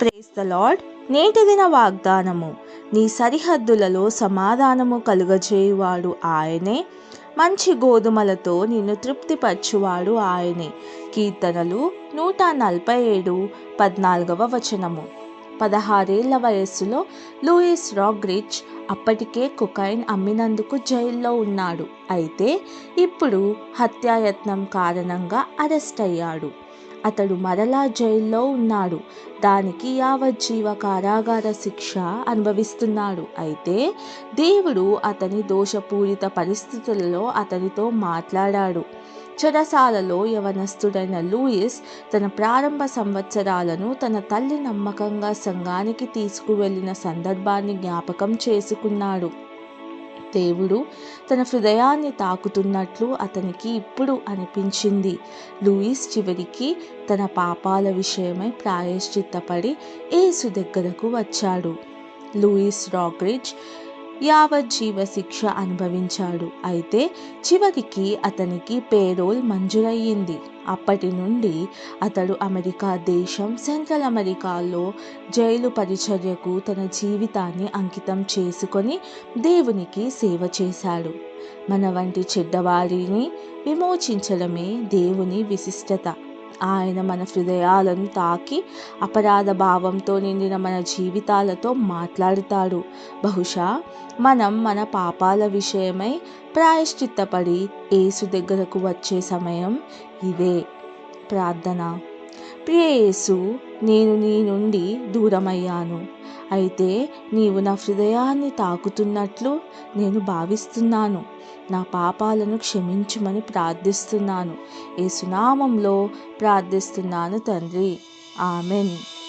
Praise the lord నేటి దిన వాగ్దానము. నీ సరిహద్దులలో సమాధానము కలుగజేయువాడు ఆయనే. మంచి గోధుమలతో నిన్ను తృప్తిపరచువాడు ఆయనే. కీర్తనలు నూట నలభై ఏడు పద్నాలుగవ వచనము. పదహారేళ్ళ వయస్సులో లూయిస్ రాగ్రిచ్ అప్పటికే కుకైన్ అమ్మినందుకు జైల్లో ఉన్నాడు. అయితే ఇప్పుడు హత్యాయత్నం కారణంగా అరెస్ట్ అయ్యాడు. అతడు మరలా జైల్లో ఉన్నాడు. దానికి యావజ్జీవ కారాగార శిక్ష అనుభవిస్తున్నాడు. అయితే దేవుడు అతని దోషపూరిత పరిస్థితులలో అతనితో మాట్లాడాడు. చెరసాలలో యవనస్తుడైన లూయిస్ తన ప్రారంభ సంవత్సరాలను తన తల్లి నమ్మకంగా సంఘానికి తీసుకువెళ్ళిన సందర్భాన్ని జ్ఞాపకం చేసుకున్నాడు. దేవుడు తన హృదయాన్ని తాకుతున్నట్లు అతనికి ఇప్పుడు అనిపించింది. లూయిస్ చివరికి తన పాపాల విషయమై ప్రాయశ్చిత్తపడి ఏసు దగ్గరకు వచ్చాడు. లూయిస్ రాగ్రిడ్జ్ యావజ్జీవ శిక్ష అనుభవించాడు. అయితే చివరికి అతనికి పేరోల్ మంజూరయ్యింది. అప్పటి నుండి అతడు అమెరికా దేశం సెంట్రల్ అమెరికాలో జైలు పరిచర్యకు తన జీవితాన్ని అంకితం చేసుకొని దేవునికి సేవ చేశాడు. మన వంటి చెడ్డవారిని విమోచించడమే దేవుని విశిష్టత. ఆయన మన హృదయాలను తాకి అపరాధ భావంతో నిండిన మన జీవితాలతో మాట్లాడుతాడు. బహుశా మనం మన పాపాల విషయమై ప్రాయశ్చిత్తపడి యేసు దగ్గరకు వచ్చే సమయం ఇదే. ప్రార్థన. ప్రియ యేసు నేను నీ నుండి దూరమయ్యాను. అయితే నీవు నా హృదయాన్ని తాకుతున్నట్లు నేను భావిస్తున్నాను. నా పాపాలను క్షమించుమని ప్రార్థిస్తున్నాను. ఏ సునామంలో ప్రార్థిస్తున్నాను తండ్రి. ఆమెన్.